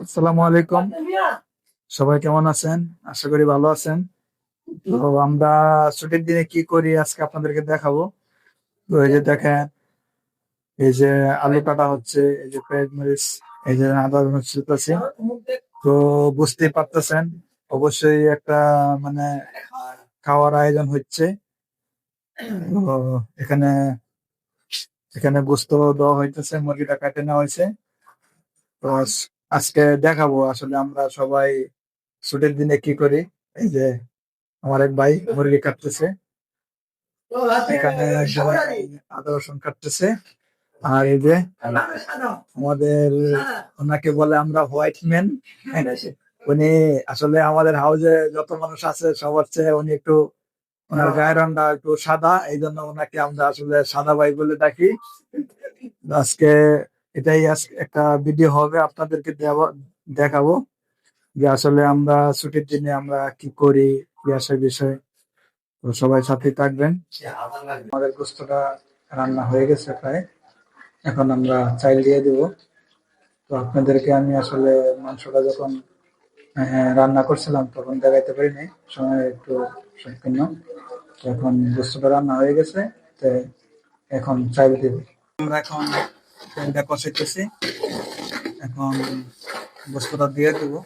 আসসালামু আলাইকুম। সবাই কেমন আছেন? আশা করি ভালো আছেন। তো আমরা ছুটির দিনে কি করি আজকে আপনাদেরকে দেখাবো। তো এই যে দেখেন, এই যে আলু কাটা হচ্ছে, এই যে পেঁয়াজ মরিচ, এই যে আদা রসুন তো বুঝতেই পারতেছেন, অবশ্যই একটা মানে খাওয়ার আয়োজন হচ্ছে। তো এখানে এখানে গোস্ত দেওয়া হইতেছে, মুরগিটা কাটে নেওয়া হয়েছে তো আজকে দেখাবো আসলে আমরা সবাই ছুটির দিনে কি করি? এই যে আমার এক ভাই মুরগি কাটতেছে। এখানে আদা কাটতেছে। আর এই যে আমাদের ওনাকে বলে আমরা হোয়াইট ম্যান উনি আসলে আমাদের হাউজে যত মানুষ আছে, সবার চেয়ে উনি একটু ওনার গায়ের রংটা একটু সাদা। এই জন্য ওনাকে আমরা আসলে সাদা ভাই বলে ডাকি। আজকে এটাই একটা ভিডিও হবে আপনাদেরকে দেখাবো যে আসলে আমরা ছুটির দিনে আমরা কি করি কি আসে বিষয়। তো সবাই সাথে থাকবেন। আমাদের গোস্তটা রান্না হয়ে গেছে প্রায়। এখন আমরা চাইল দিয়ে দেব। তো আপনাদেরকে আমি আসলে মাংসটা যখন আহ, রান্না করছিলাম তখন দেখাইতে পারিনি সময় একটু তো এখন গোস্তটা রান্না হয়ে গেছে এখন চাইল দেব। আমরা এখন তেলটা কষাইতেছি। এখন গোস্তটা দিয়ে দেবো।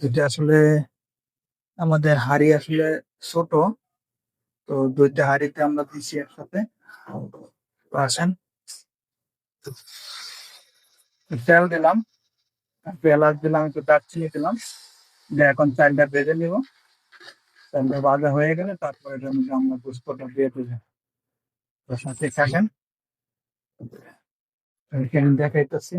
যেটা আসলে আমাদের হাড়ি আসলে ছোট, তো দুইটা হাড়িতে আমরা দিছি একসাথে। আসেন। তেল দিলাম। পেঁয়াজ দিলাম, একটু দারচিনি দিলাম। দিয়ে এখন চালটা ভেজে নিব। চালটা ভাজা হয়ে গেলে তারপরে আমরা পুষ্পটা দিয়ে দেবো। সাথে থাকেন এখানে দেখাইতেছি।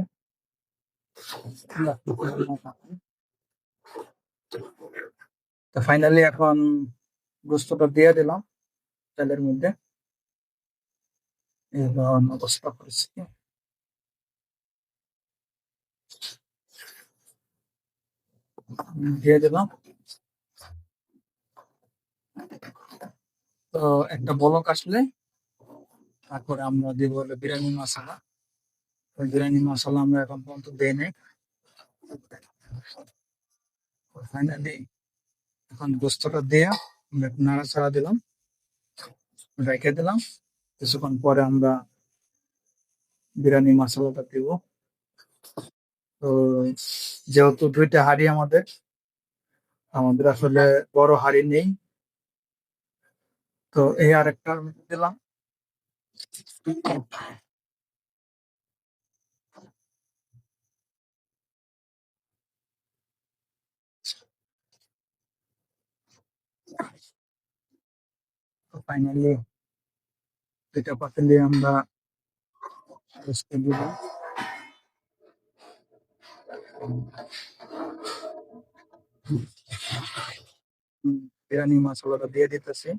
তো ফাইনালি এখন গোস্তটা দিয়ে দিলাম তেলের মধ্যে। এবার অবস্থা করেছি দিয়ে দিলাম। তো একটা বলক আসলে, তারপরে আমরা দিব হলো বিরিয়ানি মশলা। বিরিয়ানি মশলা আমরা এখন পর্যন্ত ফাইনালি এখন গোস্তটা দিয়ে আমরা নাড়াচাড়া দিলাম, রেখে দিলাম। কিছুক্ষণ পরে আমরা বিরিয়ানি মশলাটা দিব। তো যেহেতু দুইটা হাড়ি আমাদের আমাদের আসলে বড় হাড়ি নেই। তো এই আরেকটা দিলাম। ফাইনালি দুইটা পাতিলে আমরা বিরিয়ানি মশলাটা দিয়ে দিতেছি।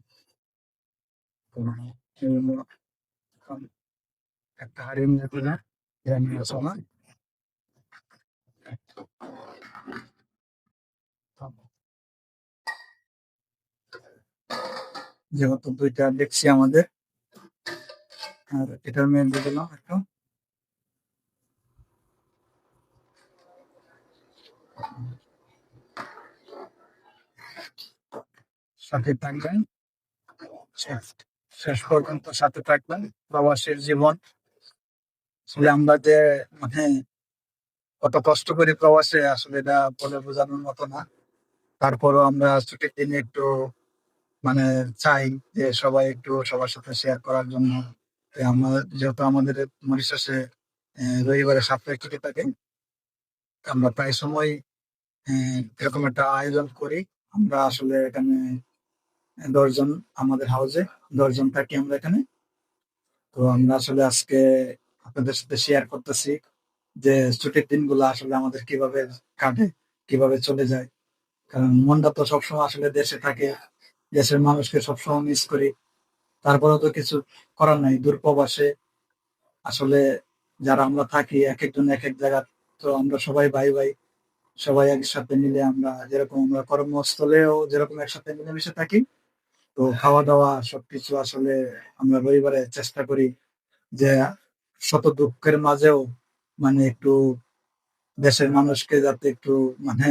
একটা হাড়ির মধ্যে দিলাম বিরিয়ানি মশলা। যেহেতু দুইটা দেখছি আমাদের, আর এটার মেয়ে দিয়ে দিলাম একটু। সাথে থাকবেন। শেষ- পর্যন্ত সাথে থাকবেন। প্রবাসীর জীবন। আসলে আমরা যে মানে কত কষ্ট করি প্রবাসে আসলে এটা বলে বোঝানোর মতো না। তারপরও আমরা ছুটির দিনে একটু মানে চাই যে সবাই একটু সবার সাথে শেয়ার করার জন্য। আমরা যেহেতু আমাদের মরিশাসে রবিবারে সাপ্তাহিক ছুটি থাকে, আমরা প্রায় সময় এরকম একটা আয়োজন করি। আমরা আসলে এখানে দশজন আমাদের হাউসে দশজন থাকি আমরা এখানে। তো আমরা আসলে আজকে আপনাদের সাথে শেয়ার করতেছি যে ছুটির দিনগুলো আসলে আমাদের কীভাবে কাটে, কীভাবে চলে যায়। কারণ মনটা তো সবসময় আসলে দেশে থাকে, দেশের মানুষকে সবসময় মিস করি। তারপরেও তো কিছু করার নাই দূর প্রবাসে আসলে যারা আমরা থাকি এক একজন এক এক জায়গা, তো আমরা সবাই ভাই ভাই, সবাই একসাথে মিলে আমরা যেরকম আমরা কর্মস্থলেও যেরকম একসাথে মিলেমিশে থাকি তো খাওয়া দাওয়া সবকিছু আসলে আমরা রবিবারে চেষ্টা করি যে শত দুঃখের মাঝেও মানে একটু দেশের মানুষকে যাতে একটু মানে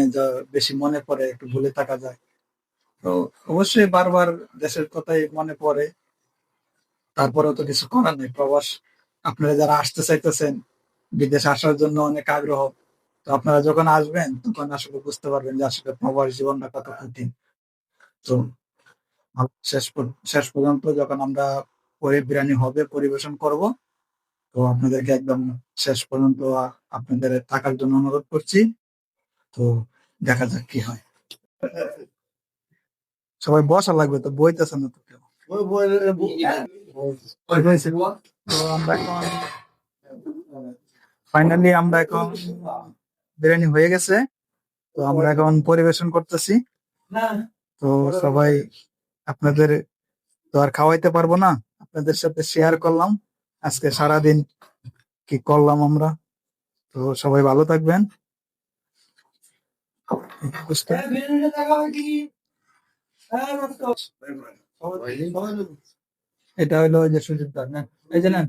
বেশি মনে পড়ে, একটু ভুলে থাকা যায়। তো অবশ্যই বারবার দেশের কথাই মনে পড়ে। তারপরেও তো কিছু করার নেই। প্রবাস আপনারা যারা আসতে চাইতেছেন, বিদেশে আসার জন্য অনেক আগ্রহ। তো আপনারা যখন আসবেন, তখন আসলে বুঝতে পারবেন যে আসলে প্রবাস জীবনটা কত কঠিন। তো শেষ শেষ পর্যন্ত যখন আমরা পরে বিরিয়ানি হবে পরিবেশন করব তো আপনাদেরকে একদম শেষ পর্যন্ত আপনাদের থাকার জন্য অনুরোধ করছি তো দেখা যাক কি হয় সবাই বসা লাগবে তো বইতেছে না তো কেউ তো আমরা এখন ফাইনালি আমরা এখন বিরিয়ানি হয়ে গেছে তো আমরা এখন পরিবেশন করতেছি তো সবাই আপনাদের তো আর খাওয়াইতে পারব না। আপনাদের সাথে শেয়ার করলাম। আজকে সারাদিন কি করলাম আমরা? তো সবাই ভালো থাকবেন। এটা হলো যে সুযোগ এই যে নেন।